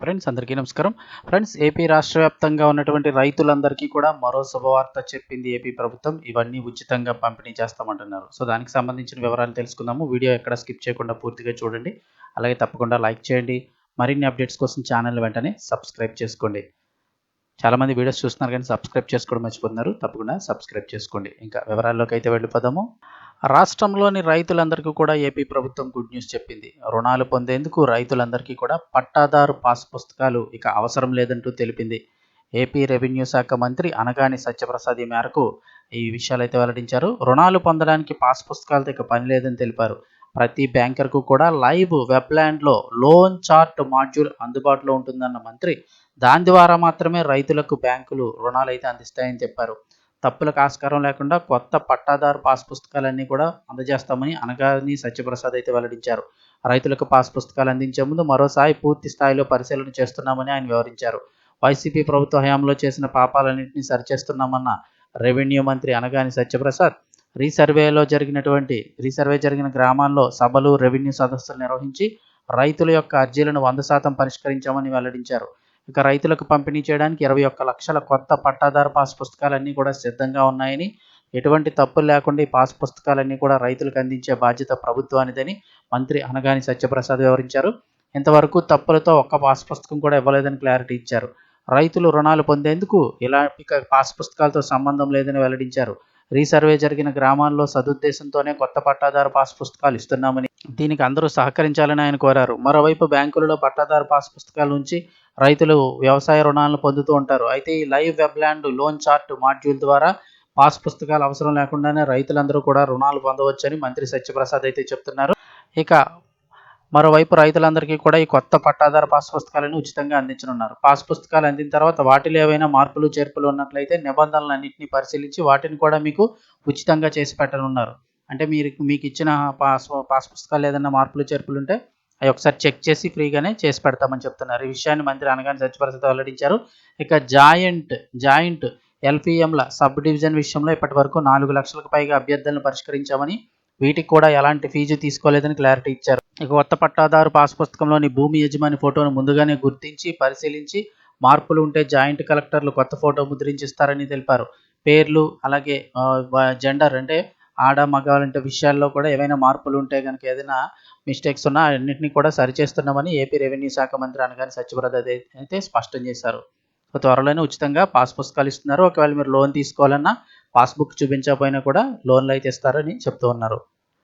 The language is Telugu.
ఫ్రెండ్స్ అందరికీ నమస్కారం. ఫ్రెండ్స్ ఏపీ రాష్ట్ర వ్యాప్తంగా ఉన్నటువంటి రైతులందరికీ కూడా మరో శుభవార్త చెప్పింది ఏపీ ప్రభుత్వం. ఇవన్నీ ఉచితంగా పంపిణీ చేస్తామంటున్నారు. సో దానికి సంబంధించిన వివరాలు తెలుసుకుందాము. వీడియో ఎక్కడ స్కిప్ చేయకుండా పూర్తిగా చూడండి. అలాగే తప్పకుండా లైక్ చేయండి. మరిన్ని అప్డేట్స్ కోసం ఛానల్ వెంటనే సబ్స్క్రైబ్ చేసుకోండి. చాలామంది వీడియోస్ చూస్తున్నారు కానీ సబ్స్క్రైబ్ చేసుకోవడం మర్చిపోతున్నారు. తప్పకుండా సబ్స్క్రైబ్ చేసుకోండి. ఇంకా వివరాల్లోకి అయితే వెళ్ళిపోదాము. రాష్ట్రంలోని రైతులందరికీ కూడా ఏపీ ప్రభుత్వం గుడ్ న్యూస్ చెప్పింది. రుణాలు పొందేందుకు రైతులందరికీ కూడా పట్టాదారు పాస్ పుస్తకాలు ఇక అవసరం లేదంటూ తెలిపింది. ఏపీ రెవెన్యూ శాఖ మంత్రి అనగాని సత్యప్రసాద్ ఈ మేరకు ఈ విషయాలు అయితే వెల్లడించారు. రుణాలు పొందడానికి పాస్ పుస్తకాలతో ఇక పని లేదని తెలిపారు. ప్రతి బ్యాంకర్కు కూడా లైవ్ వెబ్లాండ్లో లోన్ చార్ట్ మాడ్యూల్ అందుబాటులో ఉంటుందన్న మంత్రి దాని ద్వారా మాత్రమే రైతులకు బ్యాంకులు రుణాలు అయితే అందిస్తాయని చెప్పారు. తప్పులకు ఆస్కారం లేకుండా కొత్త పట్టాదారు పాస్ పుస్తకాలన్నీ కూడా అందజేస్తామని అనగాని సత్యప్రసాద్ అయితే వెల్లడించారు. రైతులకు పాస్ పుస్తకాలు అందించే ముందు మరోసారి పూర్తి స్థాయిలో పరిశీలన చేస్తున్నామని ఆయన వివరించారు. వైసీపీ ప్రభుత్వ హయాంలో చేసిన పాపాలన్నింటినీ సరిచేస్తున్నామన్న రెవెన్యూ మంత్రి అనగాని సత్యప్రసాద్ రీసర్వేలో జరిగినటువంటి రీసర్వే జరిగిన గ్రామాల్లో సభలు రెవెన్యూ సదస్సులు నిర్వహించి రైతుల యొక్క అర్జీలను వంద శాతం పరిష్కరించామని వెల్లడించారు. ఇక రైతులకు పంపిణీ చేయడానికి ఇరవై ఒక్క లక్షల కొత్త పట్టాదారు పాస్ పుస్తకాలన్నీ కూడా సిద్ధంగా ఉన్నాయని ఎటువంటి తప్పులు లేకుండా ఈ పాస్ పుస్తకాలన్నీ కూడా రైతులకు అందించే బాధ్యత ప్రభుత్వానిదని మంత్రి అనగాని సత్యప్రసాద్ వివరించారు. ఇంతవరకు తప్పులతో ఒక్క పాస్ పుస్తకం కూడా ఇవ్వలేదని క్లారిటీ ఇచ్చారు. రైతులు రుణాలు పొందేందుకు ఇలా ఇక పాస్ పుస్తకాలతో సంబంధం లేదని వెల్లడించారు. రీసర్వే జరిగిన గ్రామాల్లో సదుద్దేశంతోనే కొత్త పట్టాదారు పాస్ పుస్తకాలు ఇస్తున్నామని దీనికి అందరూ సహకరించాలని ఆయన కోరారు. మరోవైపు బ్యాంకులలో పట్టాదారు పాస్ పుస్తకాల నుంచి రైతులు వ్యవసాయ రుణాలను పొందుతూ ఉంటారు. అయితే ఈ live Webland loan chart module ద్వారా పాస్ పుస్తకాలు అవసరం లేకుండానే రైతులందరూ కూడా రుణాలు పొందవచ్చని మంత్రి సత్యప్రసాద్ అయితే చెప్తున్నారు. ఇక మరోవైపు రైతులందరికీ కూడా ఈ కొత్త పట్టాదారు పాస్ పుస్తకాలను ఉచితంగా అందించనున్నారు. పాస్ పుస్తకాలు అందిన తర్వాత వాటిలో ఏవైనా మార్పులు చేర్పులు ఉన్నట్లయితే నిబంధనలన్నింటినీ పరిశీలించి వాటిని కూడా మీకు ఉచితంగా చేసి పెట్టనున్నారు. అంటే మీరు మీకు ఇచ్చిన పాస్ పాస్ పుస్తకాలు ఏదైనా మార్పులు చేర్పులు ఉంటే అవి ఒకసారి చెక్ చేసి ఫ్రీగానే చేసి పెడతామని చెప్తున్నారు. ఈ విషయాన్ని మంత్రి అనగానే సత్యప్రసాద్ వెల్లడించారు. ఇక జాయింట్ జాయింట్ ఎల్పిఎంల సబ్ డివిజన్ విషయంలో ఇప్పటి వరకు నాలుగు లక్షలకు పైగా అభ్యర్థులను పరిష్కరించామని వీటికి కూడా ఎలాంటి ఫీజు తీసుకోలేదని క్లారిటీ ఇచ్చారు. ఇక కొత్త పట్టాదారు పాస్ పుస్తకంలోని భూమి యజమాని ఫోటోను ముందుగానే గుర్తించి పరిశీలించి మార్పులు ఉంటే జాయింట్ కలెక్టర్లు కొత్త ఫోటో ముద్రించిస్తారని తెలిపారు. పేర్లు అలాగే జెండర్ అంటే ఆడ మగ లాంటి విషయాల్లో కూడా ఏవైనా మార్పులు ఉంటే కనుక ఏదైనా మిస్టేక్స్ ఉన్నా అన్నింటినీ కూడా సరిచేస్తున్నామని ఏపీ రెవెన్యూ శాఖ మంత్రి అనగానే సత్యప్రద అయితే స్పష్టం చేశారు. త్వరలోనే ఉచితంగా పాస్ పుస్తకాలు ఇస్తున్నారు. ఒకవేళ మీరు లోన్ తీసుకోవాలన్నా పాస్బుక్ చూపించకపోయినా కూడా లోన్లు అయితే ఇస్తారని చెప్తూ ఉన్నారు.